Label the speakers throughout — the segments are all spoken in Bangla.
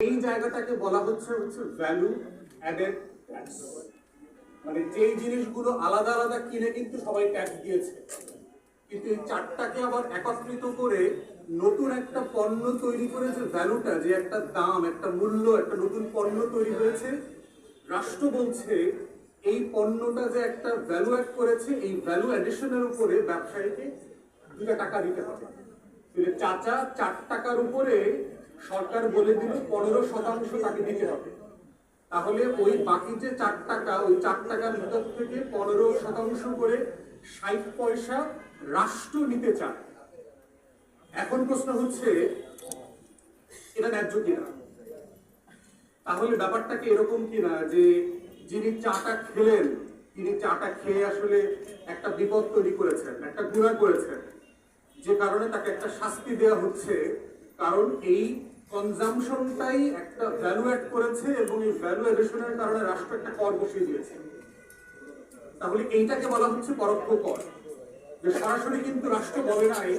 Speaker 1: এই জায়গাটাকে বলা হচ্ছে হচ্ছে ভ্যালু অ্যাডেড ট্যাক্স মানে যেই জিনিসগুলো আলাদা আলাদা কিনে কিন্তু সবাই ট্যাক্স দিয়েছে। কিন্তু এই চারটাকে আবার একত্রিত করে নতুন একটা পণ্য তৈরি করে যে ভ্যালুটা যে একটা দাম, একটা মূল্য, একটা নতুন পণ্য তৈরি হয়েছে, রাষ্ট্র বলছে এই পণ্যটা যে একটা ভ্যালু অ্যাড করেছে, এই ভ্যালু অ্যাডিশনের উপরে ব্যবসায়ীকে দুটা টাকা দিতে হবে। চাচা চার টাকার উপরে সরকার বলে দিল পনেরো শতাংশ তাকে দিতে হবে। তাহলে ওই বাকি যে চার টাকা, ওই চার টাকার ভিতর থেকে পনেরো শতাংশ করে ষাট পয়সা রাষ্ট্র নিতে চায়। এখন প্রশ্ন হচ্ছে, এটা ন্যায্য কিনা? তাহলে ব্যাপারটাকে এরকম কিনা যে যিনি চাটা খেলেন, তিনি চাটা খেয়ে আসলে একটা বিপদ তৈরি করেছেন, একটা গুণা করেছেন, যে কারণে তাকে একটা শাস্তি দেওয়া হচ্ছে কারণ এই কনজামশনটাই একটা ভ্যালু অ্যাড করেছে এবং এই ভ্যালু এডিশনের কারণে রাষ্ট্র একটা কর বসিয়ে দিয়েছে। তাহলে এইটাকে বলা হচ্ছে পরোক্ষ কর। যে সরাসরি কিন্তু রাষ্ট্র বলে নাই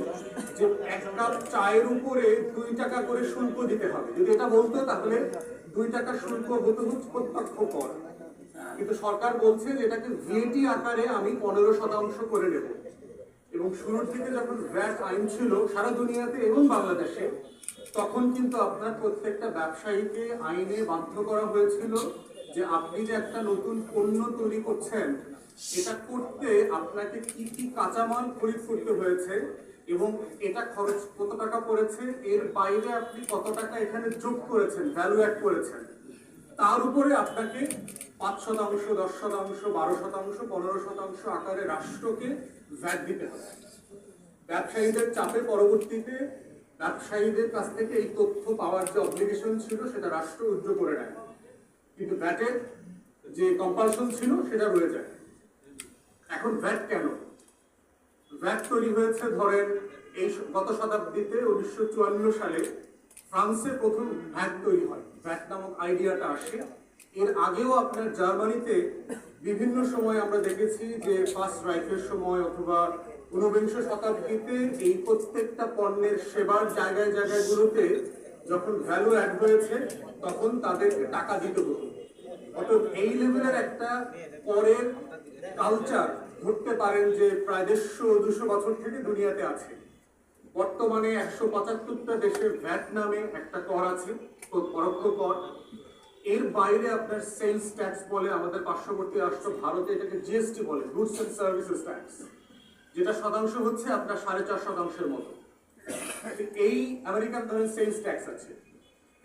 Speaker 1: যে এক কাপ চায়ের উপরে দুই টাকা করে শুল্ক দিতে হবে। যদি এটা বলতো তাহলে দুই টাকা শুল্ক হতো হচ্ছে প্রত্যক্ষ কর। কিন্তু সরকার বলছে যে এটাকে ভিএটি আকারে আমি পনেরো শতাংশ করে নেব। এবং শুরুর দিকে যখন ভ্যাট আইন ছিল সারা দুনিয়াতে এবং বাংলাদেশে, তখন কিন্তু আপনার প্রত্যেকটা ব্যবসায়ীকে আইনে বাধ্য করা হয়েছিল যে আপনি যে একটা নতুন পণ্য তৈরি করছেন, এটা করতে আপনাকে কি কি কাঁচামাল খরিদ করতে হয়েছে এবং এটা খরচ কত টাকা পড়েছে, এর বাইরে আপনি কত টাকা এখানে যোগ করেছেন ভ্যালু অ্যাড করেছেন। তার উপরে আপনাকে পাঁচ শতাংশ, দশ শতাংশ, বারো শতাংশ, পনেরো শতাংশ আকারে রাষ্ট্রকে ভ্যাট দিতে হবে। ব্যবসায়ীদের চাপে পরবর্তীতে ব্যবসায়ীদের কাছ থেকে এই তথ্য পাওয়ার যে অব্লিগেশন ছিল, সেটা রাষ্ট্র উজ্জ্ব করে নেয়। কিন্তু ভ্যাটের যে কম্পালশন ছিল, সেটা রয়ে যায়। এখন ভ্যাট কেন? ভ্যাট তৈরি হয়েছে, ধরেন, এই গত শতাব্দীতে উনিশশো চুয়ান্ন সালে ফ্রান্সে প্রথম ভ্যাট তৈরি হয়। ভ্যাট নামক আইডিয়াটা আসে। এর আগেও আপনার জার্মানিতে বিভিন্ন সময় আমরা দেখেছি যে ফার্স্ট রাইফের সময় অথবা ঊনবিংশ শতাব্দীতে এই প্রত্যেকটা পণ্যের সেবার জায়গায় জায়গাগুলোতে যখন ভ্যালু অ্যাড হয়েছে, তখন তাদেরকে টাকা দিতে হতো। অতএব এই লেভেলের একটা পরের কালচার ধরতে পারেন যে প্রায় দেড়শো, দুশো বছর থেকে দুনিয়াতে আছে। বর্তমানে একশো পঁচাত্তরটা দেশের ভ্যাট নামে একটা কর আছে পরোক্ষ কর। এর বাইরে আপনার সেলস ট্যাক্স বলে আমাদের পার্শ্ববর্তী রাষ্ট্র ভারতে এটাকে জিএসটি বলে গুডস এন্ড সার্ভিসেস ট্যাক্স যেটা শতাংশ হচ্ছে আপনার সাড়ে চার শতাংশের মতো। এই আমেরিকান ধরেন সেলস ট্যাক্স আছে।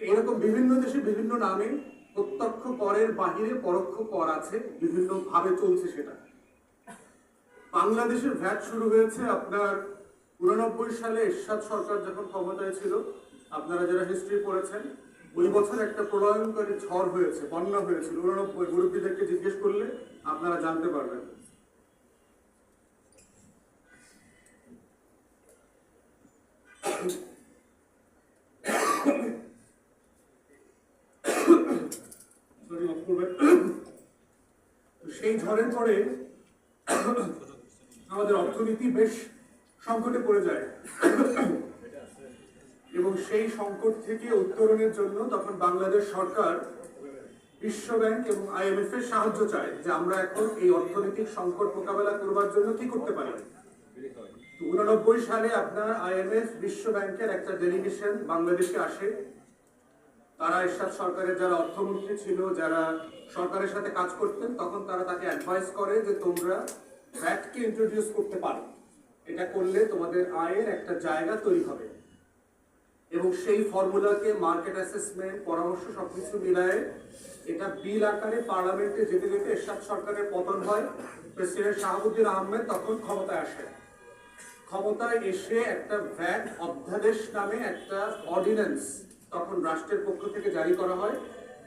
Speaker 1: এরকম বিভিন্ন দেশে বিভিন্ন নামে প্রত্যক্ষ করের বাহিরে পরোক্ষ কর আছে, বিভিন্নভাবে চলছে সেটা। বাংলাদেশের ভ্যাট শুরু হয়েছে আপনার উননব্বই সালে এরশাদ সরকার যখন ক্ষমতায় ছিল, আপনারা যারা হিস্ট্রি পড়েছেন, ওই বছর একটা প্রলয়ঙ্করী ঝড় হয়েছে, বন্যা হয়েছিল। উননব্বই, মুরব্বীদেরকে জিজ্ঞেস করলে আপনারা জানতে পারবেন। সেই ঝড়ের পরে আমাদের অর্থনীতি বেশ সংকটে পড়ে যায়। এবং সেই সংকট থেকে উত্তরণের জন্য তখন বাংলাদেশ সরকার বিশ্ব ব্যাংক এবং আইএমএফ এর সাহায্য চায় যে আমরা এখন এই অর্থনৈতিক সংকট মোকাবেলা করবার জন্য কি করতে পারি। উননব্বই সালে আপনার আইএমএফ বিশ্ব ব্যাংকের একটা ডেলিগেশন বাংলাদেশে আসে। তারা এরশাদ সরকারের যারা অর্থমন্ত্রী ছিল, যারা সরকারের সাথে কাজ করতেন, তখন তারা তাকে অ্যাডভাইস করে যে তোমরা ভ্যাটকে ইন্ট্রোডিউস করতে পারো। এটা করলে তোমাদের আয়ের একটা জায়গা তৈরি হবে। এবং সেই ফর্মুলাকে মার্কেট অ্যাসেসমেন্ট, পরামর্শ সবকিছু মিলায়ে এটা বিল আকারে পার্লামেন্টে যেতে যেতে এরশাদ সরকারের পতন হয়। প্রেসিডেন্ট শাহাবুদ্দিন আহমেদ তখন ক্ষমতায় আসেন। ক্ষমতায় এসে একটা ভ্যাট অধ্যাদেশ নামে একটা অর্ডিন্যান্স তখন রাষ্ট্রের পক্ষ থেকে জারি করা হয়,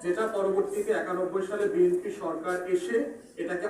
Speaker 1: যেটা পরবর্তীতে একানব্বই সালে বিএনপি সরকার এসে এটাকে